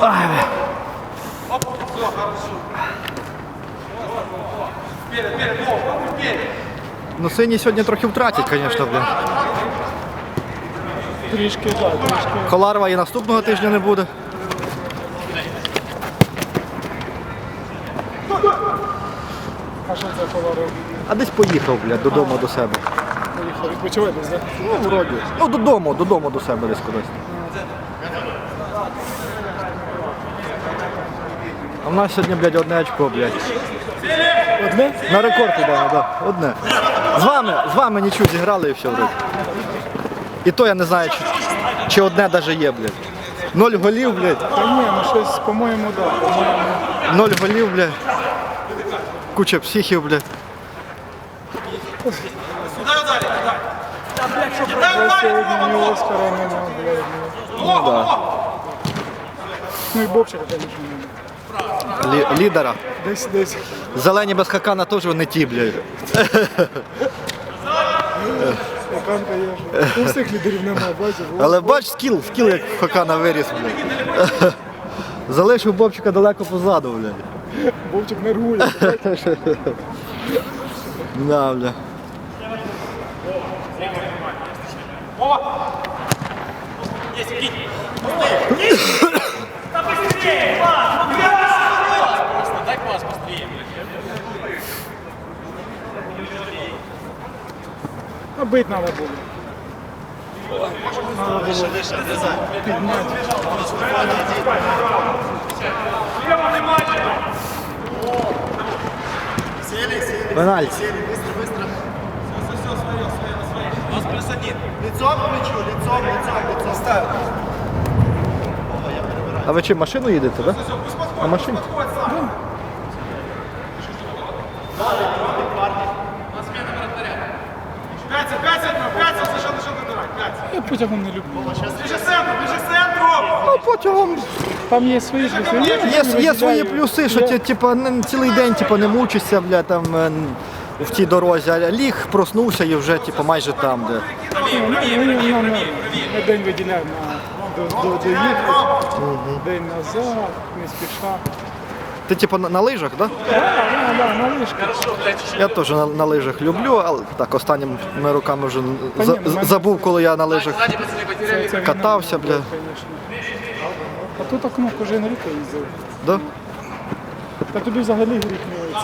Ай, бля. Ну сині сьогодні трохи втратять, звісно, блін. Трішки, так, трішки. Коларова і наступного тижня не буде. А що це поварив? А десь поїхав, блядь, додому до себе. Поїхав відпочивати, так? Ну, вроді. Ну, додому, додому до себе десь кудись. А в нас сьогодні, блядь, одне очко, блядь. Одне? На рекорд йдемо, да. Одне. З вами, з вами нічого зіграли і все вроді. І то я не знаю, чи, чи одне навіть є, блядь. Ноль голів, блядь. Та ні, ну щось, по-моєму. По-моєму, Ноль голів, блядь. Куча психів, блядь. вже сьогодні ні Оскара нема, блядь. ні. Ну, да. Ну і Бобчика, звісно, нема. Лі- лідера. Десь, десь. Зелені без хакана теж не ті, блядь. Яканка є. У всіх лідерів нема, бачиш. Але бач, скіл, скіл як в хакана виріс, блядь. Залишив Бобчика далеко позаду, блядь. Бобчик нервує. бачиш. Да, бля. А бить треба було. Надо було підняти. Пенальті. А ви чи машину їдете, так? Да? На машині? Пятся, Я потягом не люблю. Ближе центру, ближе центру! Ну, потягом Там є свої плюси. є, є свої плюси, що ти, типу, не, цілий день типу, не мучишся, бля, там е, в тій дорозі, а ліг, проснувся і вже типу, майже там, де. Ми день виділяємо на до, до, доїхати, день назад, не спіша. Ти типу на, на лижах, так? Да? Так, так, так, на лишки. Я теж на, на лижах люблю, але так останніми роками вже за- ні, ну, мене- забув, коли я на лижах Це, це катався, бля. А тут окно кожен рік їздив. Да? Та тобі взагалі гріх не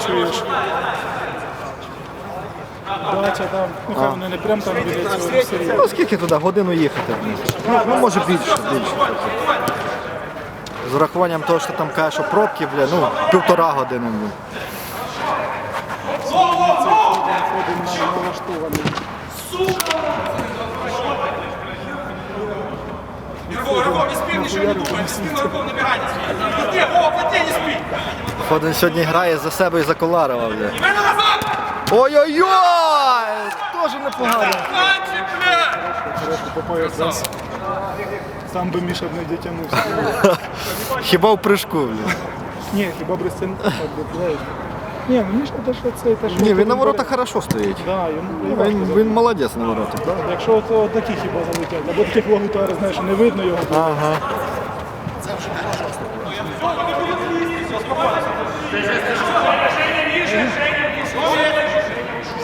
це чуєш. Дача там, ну хай вони не прям там біля цього все рівно. Ну скільки туди? Годину їхати? Ну, ну може більше, більше З урахуванням того, що там каже, що пробки, бля, ну, півтора години. Бля. Ходимо на налаштований. Рывок, рывок, не спи, ничего не думай, не спи, на рывком набегай, не спи. Плотнее, Вова, плотнее, не спи. Фоден сьогодні грає за себе і за Коларова, бля. Именно назад! Ой-ой-ой! Тоже непогано. Танчик, бля! Хорошо попав якраз. сам би Міша б не дотягнувся. Хіба в прыжку, блін. Ні, хіба б розтягнув, знаєш. Ні, ну Міша те, що це те, що. Ні, він на воротах хорошо стоїть. Да, йому Він, важко. він молодець на воротах. Да? Якщо от, от такі хіба залетять, або таких логутарів, знаєш, не видно його. Ага.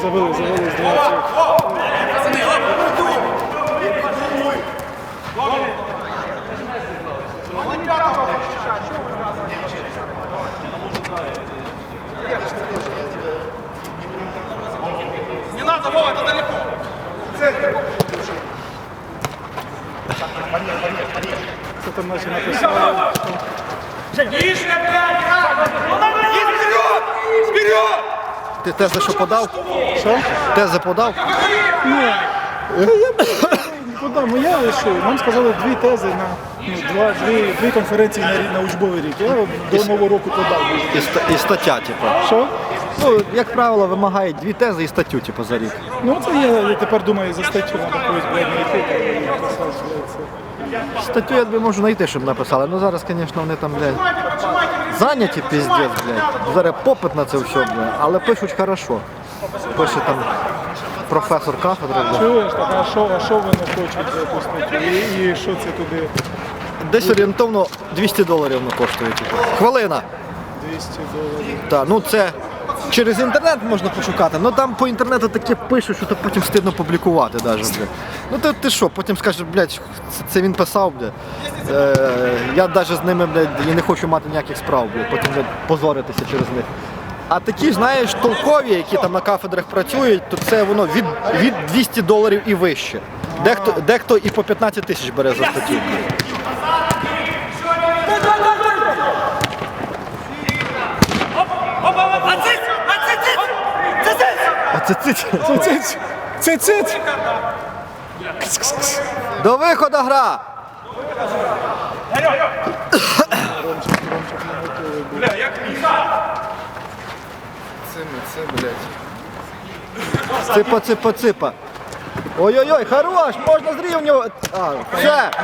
Завели, завели з Кто-то начал написал. Ніжне п'ять разів! Ти тези що подав? Що? Тези подав? Ні. Куда? Ну я що? Нам сказали дві тези на ну, два, дві, дві конференції на, на учбовий рік. Я до нового року подав. І, і стаття, типу. Що? Ну, як правило, вимагають дві тези і статтю, типу, за рік. Ну це я, я тепер думаю за статтю треба когось блядь, знайти там, і написати, блядь, це. Статтю я тобі можу знайти, щоб написали. Ну зараз, звісно, вони там, блядь, зайняті піздець, блядь. Зараз попит на це все, блядь. Але пишуть хорошо. Пише там професор кафедри, блядь. Чуєш, так, а що, а що вони хочуть за статтю? І, і що це туди десь орієнтовно 200 доларів воно коштує. Типу. Хвилина. 200 доларів. Так, ну це через інтернет можна пошукати, ну там по інтернету таке пишуть, що то потім стидно публікувати навіть, блядь. Ну ти, ти що, потім скажеш, блядь, це, він писав, блядь. Е, я навіть з ними, блядь, і не хочу мати ніяких справ, блядь, потім блядь, позоритися через них. А такі, знаєш, толкові, які там на кафедрах працюють, то це воно від, від 200 доларів і вище. Дехто, дехто і по 15 тисяч бере за статтю. А це цить. Цит! Цит! Цит! До виходу гра! Ципа, ципа, ципа. Ой-ой-ой, хорош, можна зрівнювати. А, все.